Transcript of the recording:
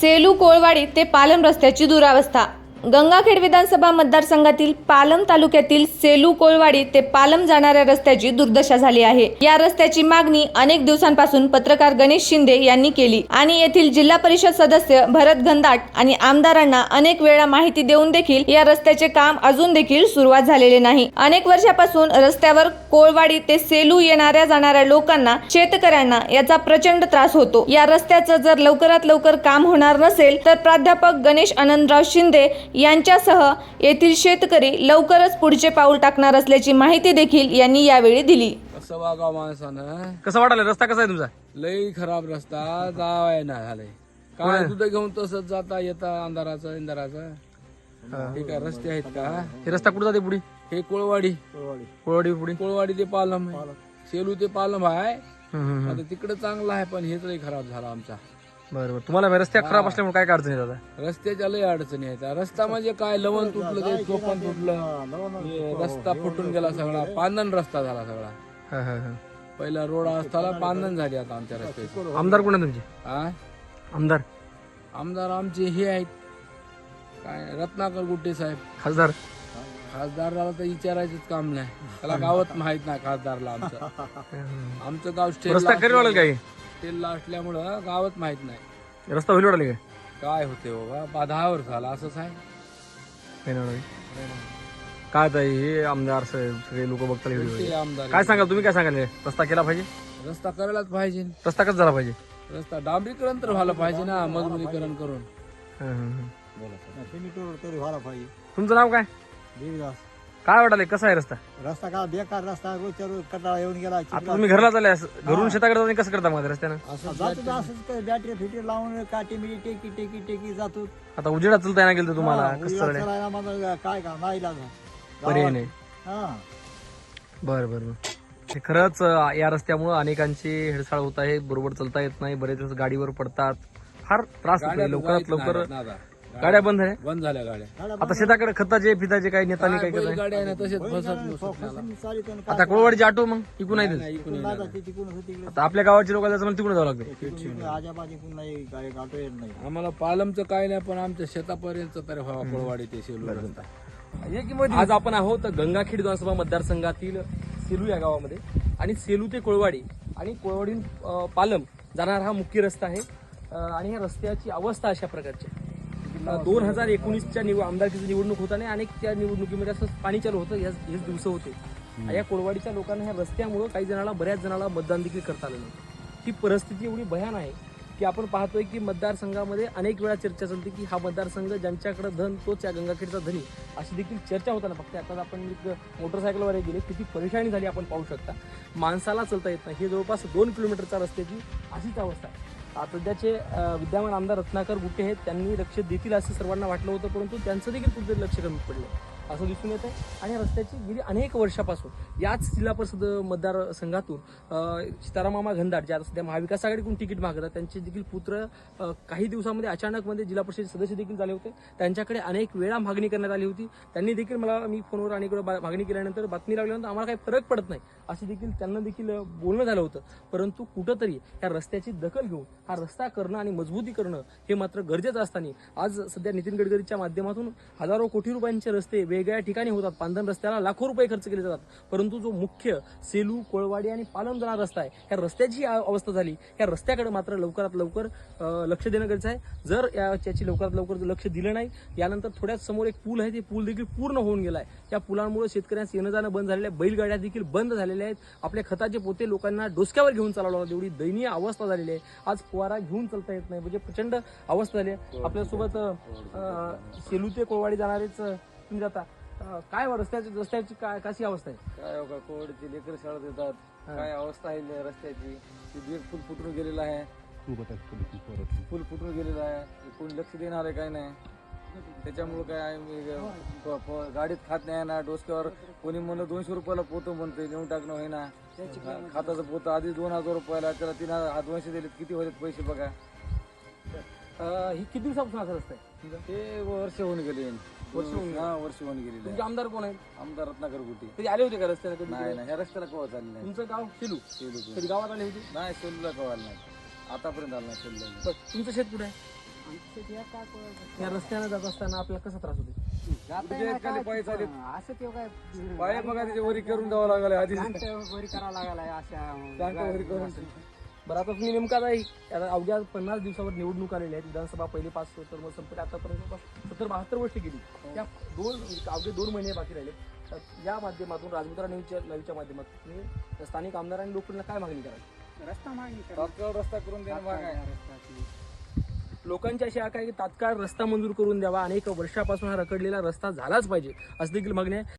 सेलू कोळवाडी ते पालम रस्त्याची दुरावस्था. गंगाखेड विधानसभा मतदारसंघातील पालम तालुक्यातील सेलू कोळवाडी ते पालम जाणाऱ्या रस्त्याची दुर्दशा झाली आहे. या रस्त्याची मागणी अनेक दिवसांपासून पत्रकार गणेश शिंदे यांनी केली आणि येथील जिल्हा परिषद सदस्य भरत गंधाट आणि आमदारांना अनेक वेळा माहिती देऊन देखील या रस्त्याचे काम अजून देखील सुरुवात झालेले नाही. अनेक वर्षापासून रस्त्यावर कोळवाडी ते सेलू येणाऱ्या जाणाऱ्या लोकांना शेतकऱ्यांना याचा प्रचंड त्रास होतो. या रस्त्याचं जर लवकरात लवकर काम होणार नसेल तर प्राध्यापक गणेश आनंदराव शिंदे यांच्यासह येथील शेतकरी लवकरच पुढचे पाऊल टाकणार असल्याची माहिती देखील यांनी यावेळी दिली. कसं वागाव माणसानं? कसं वाटायला? रस्ता कसा आहे तुमचा? लई खराब रस्ता. जावाय ना झालंय. काय दूध घेऊन तसंच जाता येता अंधाराचं इंधाराचं? हे. काय रस्ते आहेत का? हे रस्ता कुठं जाते पुढे? हे कोळवाडी. कोळवाडी पुढे? कोळवाडी ते पालम आहे. सेलू ते पालम आहे. आता तिकडे चांगलं आहे पण हेच लई खराब झाला आमचा. बरं बरं तुम्हाला रस्त्या खराब असल्यामुळे काय काय अडचण आता रस्त्याच्या लई अडचणी आहेत रस्ता म्हणजे काय? लवण तुटलं ते चोपण तुटलं. हे रस्ता फुटून गेला सगळा. पांदन रस्ता झाला सगळा. हा, हा, हा. पहिला रोड असताना पांदन झाली आता आमच्या रस्त्याची. आमदार कोण आहे तुमचे? हा आमदार. आमदार आमचे हे आहेत. काय? रत्नाकर गुट्टे साहेब. खासदार. खासदाराला तर विचारायचंच काम नाही. त्याला गावात माहीत नाही खासदारला आमचं. आमचं गाव रस्ता वाढेल काय? स्टेलला असल्यामुळं गावात माहीत नाही. रस्ता होईल वाढेल काय? काय होते बाबा? बा- दहा वर्ष झाला असंच आहे नाही. काय आता हे आमदार साहेब सगळे लोक बघताल व्हिडिओ. ते आमदार? काय सांगाल तुम्ही काय सांगाल? हे? रस्ता केला पाहिजे? रस्ता करायलाच पाहिजे. रस्ता कसा झाला पाहिजे? रस्ता डांबरीकरण तर व्हायला पाहिजे ना मजबुरीकरण करून. हा, हा, हा. सिमेंटवर तरी व्हायला पाहिजे. तुमचं नाव काय? देवीदास. काय वाटायला कसा आहे रस्ता? रस्ता का बेकार रस्ता रोजच्या रोज कटाळा येऊन गेला आता तुम्ही घरला चालले असं. घरून शेताकडे जाताना कसं करता मग रस्त्यानं? जातो असंच बॅटरी फिटी लावून काठी मिठी टेकी टेकी टेकी जातो. आता उजेडात चलता येणार गेलं तुम्हाला हा, कसं चाललंय चालायला काय का नाही पर्याय नाही. हा. बरं बरं बरं. हे खरंच अं, या रस्त्यामुळे अनेकांची हेळसाळ होत आहे बरोबर चालता येत नाही बरेच दिवस गाडीवर पडतात. फार त्रास लवकरात लवकर. गाड्या बंद आहे? बंद झाल्या गाड्या. आता शेताकडे खताचे पिताचे काही नेतानी काय करत गाड्या आहे ना तसेच फसत चालित आता कोळवाडीचे ऑटो मग इकून आहे आता आपल्या गावाच्या लोकांना जायचं तिकडून जावं लागतं. आम्हाला पालमचं काय नाही पण आमच्या शेतापर्यंत तरी व्हावा कोळवाडी ते सेलू आज आपण आहोत गंगाखेड विधानसभा मतदारसंघातील सेलू या गावामध्ये. आणि सेलू ते कोळवाडी आणि कोळवाडीहून अं, पालम जाणारा हा मुख्य रस्ता आहे. आणि या रस्त्याची अवस्था अशा प्रकारची आहे. दोन हजार एकोणीसच्या निव आमदारकीची निवडणूक होताना अनेक त्या निवडणुकीमध्ये असं पाणी चालू होतं याच हेच दिवस होते. या कोळवाडीच्या लोकांना ह्या रस्त्यामुळं काही जणांना बऱ्याच जणांना मतदान देखील करता आलं नाही ही परिस्थिती एवढी भयान आहे की आपण पाहतोय की मतदारसंघामध्ये अनेक वेळा चर्चा चालते की हा मतदारसंघ ज्यांच्याकडे धन तोच या गंगाखेडचा धनी. अशी देखील चर्चा होताना फक्त आता आपण एक मोटरसायकलवर गेले किती परेशानी झाली आपण पाहू शकता. माणसाला चालता येत नाही. हे जवळपास दोन किलोमीटरचा रस्त्याची अशीच अवस्था आहे. सध्याचे विद्यमान आमदार रत्नाकर गुट्टे आहेत. त्यांनी लक्ष देतील असं सर्वांना वाटलं होतं परंतु त्यांचं देखील कुठेतरी लक्ष कमी पडलं. असं दिसून येतं आणि रस्त्याची गेली अनेक वर्षापासून. याच जिल्हा परिषद मतदारसंघातून संघातून सीतारामामा घनदाट जे आता सध्या महाविकास आघाडीकडून तिकीट मागतात त्यांचे देखील पुत्र काही दिवसामध्ये अचानकमध्ये जिल्हा परिषद सदस्य देखील झाले होते. त्यांच्याकडे अनेक वेळा मागणी करण्यात आली होती. त्यांनी देखील मला मी फोनवर अनेक वेळा बा- मागणी केल्यानंतर बातमी लागल्यानंतर आम्हाला काही फरक पडत नाही. असं देखील त्यांना देखील बोलणं झालं होतं. परंतु कुठंतरी या रस्त्याची दखल घेऊन हा रस्ता करणं आणि मजबूती करणं हे मात्र गरजेचं असताना आज सध्या नितीन गडकरीच्या माध्यमातून हजारो कोटी रुपयांचे रस्ते वेगवेगळ्या ठिकाणी होतात. पांधन रस्त्याला लाखो रुपये खर्च केले जातात. परंतु जो मुख्य सेलू कोळवाडी आणि पालम जाणारा रस्ता आहे ह्या रस्त्याची अवस्था झाली. ह्या रस्त्याकडे मात्र लवकरात लवकर लक्ष देणं गरजेचं आहे. जर याची लवकरात लवकर लक्ष दिलं नाही यानंतर थोड्याच समोर एक पूल आहे. ते पूल देखील पूर्ण होऊन गेला आहे. त्या पुलांमुळे शेतकऱ्यांचं येणं जाणं बंद झालेलं आहे. बैलगाड्या देखील बंद झालेल्या आहेत. आपल्या खताचे पोते लोकांना डोसक्यावर घेऊन चालवला होता. एवढी दयनीय अवस्था झालेली आहे. आज फुवारा घेऊन चालता येत नाही. म्हणजे प्रचंड अवस्था झाली आहे. आपल्यासोबत सेलू ते कोळवाडी जाणारेच तुम्ही जाता. अं, काय वा रस्त्याची रस्त्याची काय कशी अवस्था आहे? काय का? कोविडचे लेकर शाळेत येतात. काय अवस्था आहे रस्त्याची? ते बीड पूल फुटून गेलेला आहे. पूल फुटून गेलेला आहे. कोणी लक्ष देणार आहे काय नाही? त्याच्यामुळे काय प- प- गाडीत खात नाही ना डोसक्यावर कोणी म्हणलं दोनशे रुपयाला पोतं म्हणतोय नेऊन टाकणं होईना. खाताचं पोतं आधी दोन हजार रुपयाला त्याला तीन हजार दोनशे दिले किती होते पैसे बघा? अं, ही किती दिवसापासून असा रस्ता आहे? ते वर्ष होऊन गेले. वर्ष होऊन गेले. हा वर्ष होऊन गेलेले तुमचे आमदार कोण आहेत? आमदार रत्नाकर गुटी कधी आले होते का रस्त्याने कधी नाही नाही ह्या रस्त्याला कवा चालले नाही. तुमचं गाव सेलू. सेलू कधी गावात आले होते? नाही सेलूला कवा आलं नाही. आतापर्यंत आलं नाही सेलूला तुमचं शेत कुठे आहे? या रस्त्यानं जात असताना आपल्याला कसा त्रास होतो खाली पाय चालेल. असं ते काय पाय बघा त्याच्या वरी करून द्यावं लागलं आधी. वगैरे करावं लागायला अशा वरी करून. बरं आता तुम्ही नेमका आता आता अवघ्या पन्नास दिवसावर निवडणूक आलेल्या आहेत विधानसभा पहिले पाच तर मग संपले. आतापर्यंत सत्तर बहात्तर वर्ष गेली त्या दोन अवघे दोन महिने बाकी राहिले. तर या माध्यमातून राजमुद्रा न्यूजच्या लाईव्हच्या माध्यमातून स्थानिक आमदार आणि लोकांना काय मागणी कराल रस्ता मागणी करा. तात्काळ रस्ता करून देणं. लोकांची अशी आशा आहे. की तात्काळ रस्ता मंजूर करून द्यावा. अनेक वर्षापासून हा रखडलेला रस्ता झालाच पाहिजे. असं देखील मागणी आहे.